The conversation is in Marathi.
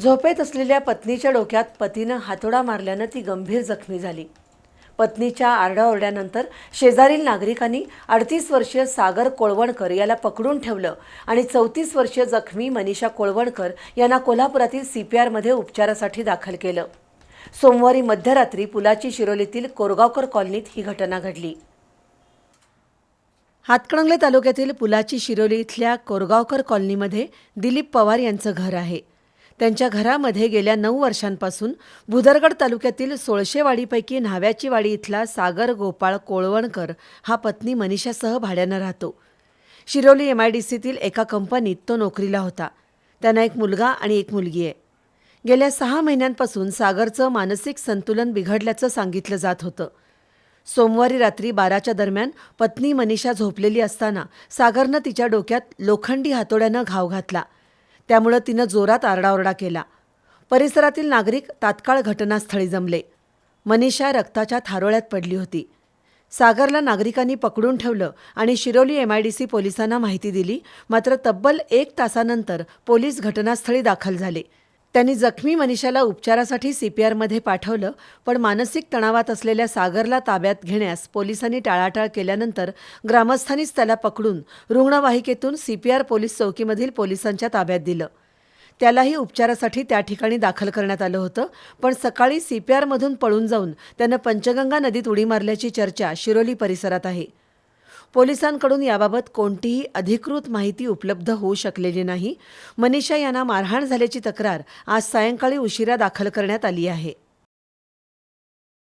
झोपेत असलेल्या पत्नीच्या डोक्यात पतीनं हातोडा मारल्यानं ती गंभीर जखमी झाली. पत्नीच्या आरडाओरड्यानंतर शेजारील नागरिकांनी अडतीस वर्षीय सागर कोळवणकर याला पकडून ठेवलं आणि चौतीस वर्षीय जखमी मनीषा कोळवणकर यांना कोल्हापुरातील सी पी आरमध्ये उपचारासाठी दाखल केलं. सोमवारी मध्यरात्री पुलाची शिरोलीतील कोरगावकर कॉलनीत ही घटना घडली. हातकणंगले तालुक्यातील पुलाची शिरोली इथल्या कोरगावकर कॉलनीमध्ये दिलीप पवार यांचं घर आहे. त्यांच्या घरामध्ये गेल्या नऊ वर्षांपासून भुदरगड तालुक्यातील सोळशेवाडीपैकी न्हाव्याची वाडी इथला सागर गोपाळ कोळवणकर हा पत्नी मनीषासह भाड्यानं राहतो. शिरोली एम आय डी सीतील एका कंपनीत तो नोकरीला होता. त्यांना एक मुलगा आणि एक मुलगी आहे. गेल्या सहा महिन्यांपासून सागरचं मानसिक संतुलन बिघडल्याचं सांगितलं जात होतं. सोमवारी रात्री बाराच्या दरम्यान पत्नी मनीषा झोपलेली असताना सागरनं तिच्या डोक्यात लोखंडी हातोड्यानं घाव घातला. त्यामुळं तिनं जोरात आरडाओरडा केला. परिसरातील नागरिक तात्काळ घटनास्थळी जमले. मनीषा रक्ताच्या थारोळ्यात पडली होती. सागरला नागरिकांनी पकडून ठेवलं आणि शिरोली एमआयडीसी पोलिसांना माहिती दिली. मात्र तब्बल एक तासानंतर पोलीस घटनास्थळी दाखल झाले. त्यांनी जखमी मनीषाला उपचारासाठी सीपीआरमध्ये पाठवलं पण मानसिक तणावात असलेल्या सागरला ताब्यात घेण्यास पोलिसांनी टाळाटाळ केल्यानंतर ग्रामस्थांनीच त्याला पकडून रुग्णवाहिकेतून सीपीआर पोलीस चौकीमधील पोलिसांच्या ताब्यात दिलं. त्यालाही उपचारासाठी त्या ठिकाणी दाखल करण्यात आलं होतं पण सकाळी सीपीआरमधून पळून जाऊन त्यानं पंचगंगा नदीत उडी मारल्याची चर्चा शिरोली परिसरात आहे. पोलिसांकडून याबाबत कोणतीही अधिकृत माहिती उपलब्ध होऊ शकलेली नाही. मनीषा यांना मारहाण झाल्याची तक्रार आज सायंकाळी उशिरा दाखल करण्यात आली आहे.